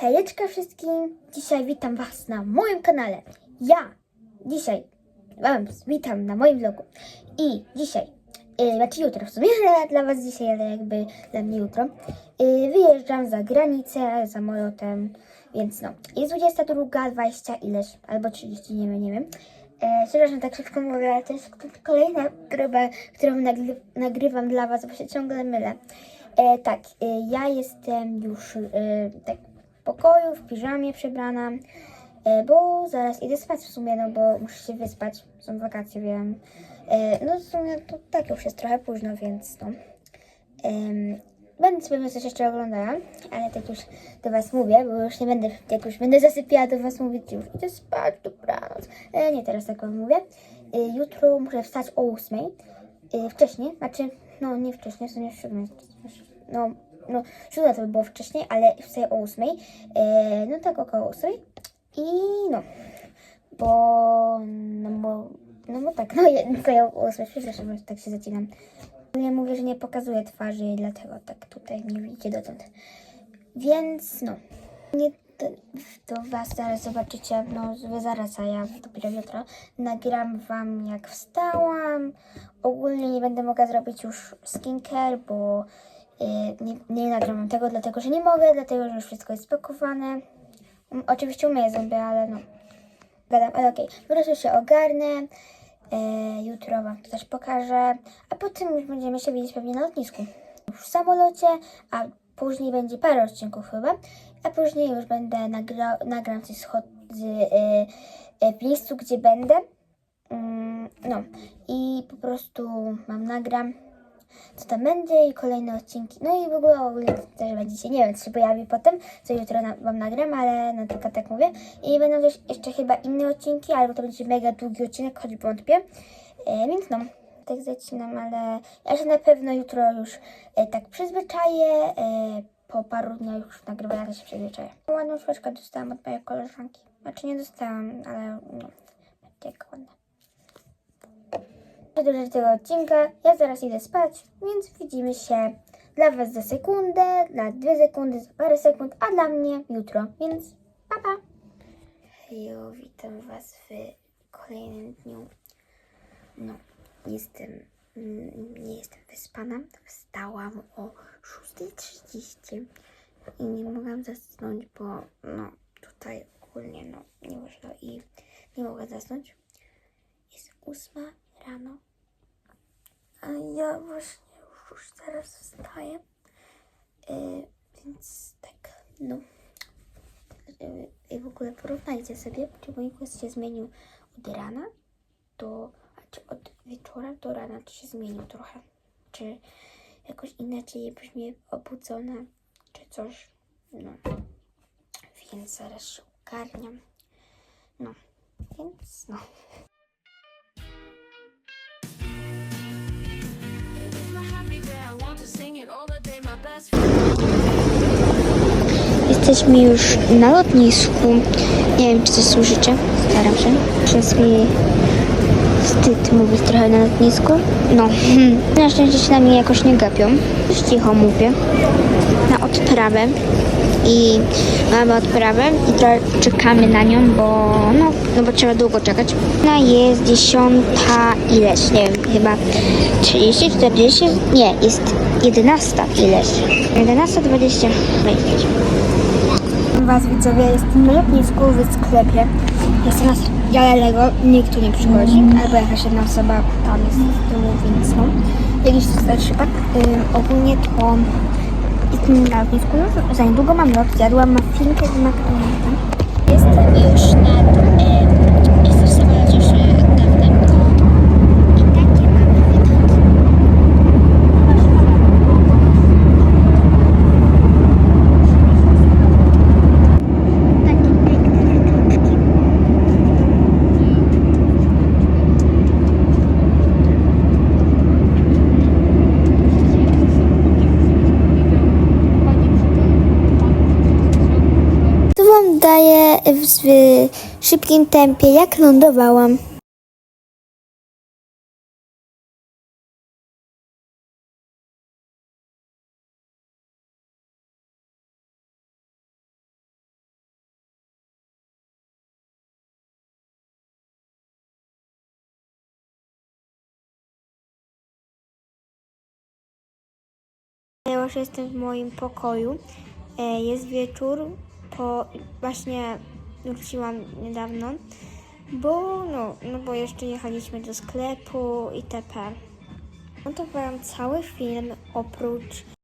Hejeczka wszystkim! Dzisiaj witam Was na moim kanale. Ja dzisiaj Wam witam na moim vlogu. I dzisiaj, yy, znaczy jutro w sumie, dla Was dzisiaj, ale jakby dla mnie jutro, yy, wyjeżdżam za granicę samolotem, więc no. Jest 22.20 ileś, albo 30, nie wiem, nie wiem. E, przepraszam, tak szybko mówię, ale to jest kolejna próba, którą nagry nagrywam dla Was, bo się ciągle mylę. E, tak, e, ja jestem już e, tak pokoju, w piżamie przebrana, e, bo zaraz idę spać w sumie, no bo muszę się wyspać. Są wakacje, wiem. E, no w sumie to tak już jest trochę późno, więc no. Będę sobie coś jeszcze oglądała, ale tak już do Was mówię, bo już nie będę, jak już będę zasypiała, do Was mówić, już idę spać, dobranoc. E, nie teraz tak Wam mówię. Jutro muszę wstać o 8. E, wcześniej, znaczy, no nie wcześniej, w sumie w 7. No, no, 7 to by było wcześniej, ale wstaję o 8. E, no tak około 8. I no, bo, no bo, no bo tak, no wstaję o 8, przepraszam, tak się zacinam. Ja mówię, że nie pokazuję twarzy, dlatego tak tutaj nie widzicie dotąd. Więc no, nie, to, to was zaraz zobaczycie, no wy zaraz, a ja dopiero jutro nagram wam jak wstałam. Ogólnie nie będę mogła zrobić już skincare, bo nie, nie nagram tego, dlatego że nie mogę, dlatego że już wszystko jest spakowane. Mm, Oczywiście umyję zęby, ale no, gadam, ale okej, po prostu się ogarnę. E, jutro Wam to też pokażę, a potem już będziemy się widzieć pewnie na lotnisku. Już w samolocie, a później będzie parę odcinków chyba, a później już będę nagra nagram coś z, z e, e, w miejscu, gdzie będę. Mm, no i po prostu mam nagram co tam będzie i kolejne odcinki. No i w ogóle, w ogóle też będziecie, nie wiem, co się pojawi potem, co jutro na, Wam nagram, ale no tylko tak mówię. I będą też jeszcze chyba inne odcinki, albo to będzie mega długi odcinek, choć wątpię. E, więc no, tak zaczynam, ale ja się na pewno jutro już e, tak przyzwyczaję. E, po paru dniach już nagrywania to się przyzwyczaję. Ładną szłeczkę dostałam od mojej koleżanki. Znaczy nie dostałam, ale no, jak ładna przedłużać tego odcinka. Ja zaraz idę spać, więc widzimy się dla Was za sekundę, dla dwie sekundy, za parę sekund, a dla mnie jutro, więc pa pa! Hejo, witam Was w kolejnym dniu. No, jestem, mm, nie jestem wyspana. Wstałam o 6.30 i nie mogłam zasnąć, bo no, tutaj ogólnie no, nie można i nie mogę zasnąć. Jest ósma rano. Ja właśnie już, już zaraz wstaję. Yy, więc tak, no. Yy, I w ogóle porównajcie sobie, czy mój głos się zmienił od rana do, czy od wieczora do rana, czy się zmienił trochę. Czy jakoś inaczej brzmi obudzona, czy coś. No. Więc zaraz się ogarniam. No. Więc no. Jesteśmy już na lotnisku. Nie wiem, czy coś słyszycie. Staram się. Przez mi wstyd mówić trochę na lotnisku. No, na szczęście się na mnie jakoś nie gapią. Już cicho mówię. Na odprawę. I mamy odprawę i trochę czekamy na nią, bo no, no bo trzeba długo czekać. No jest dziesiąta ileś, nie wiem, chyba 30, 40, nie, jest 11 ileś. 11, 20, Was widzowie, jestem na lotnisku w sklepie. Jest nas Jalelego, nikt tu nie przychodzi, albo jakaś jedna osoba tam jest z tyłu, no. Jakiś starszy pak. Ym, ogólnie to jestem na lotnisku już za niedługo mam lot, zjadłam maffinkę z McDonald'sa. Jestem już nad, je w szybkim tempie, jak lądowałam. Ja już jestem w moim pokoju. E, jest wieczór, po właśnie wróciłam niedawno, bo no, no bo jeszcze jechaliśmy do sklepu itp. Montowałam cały film oprócz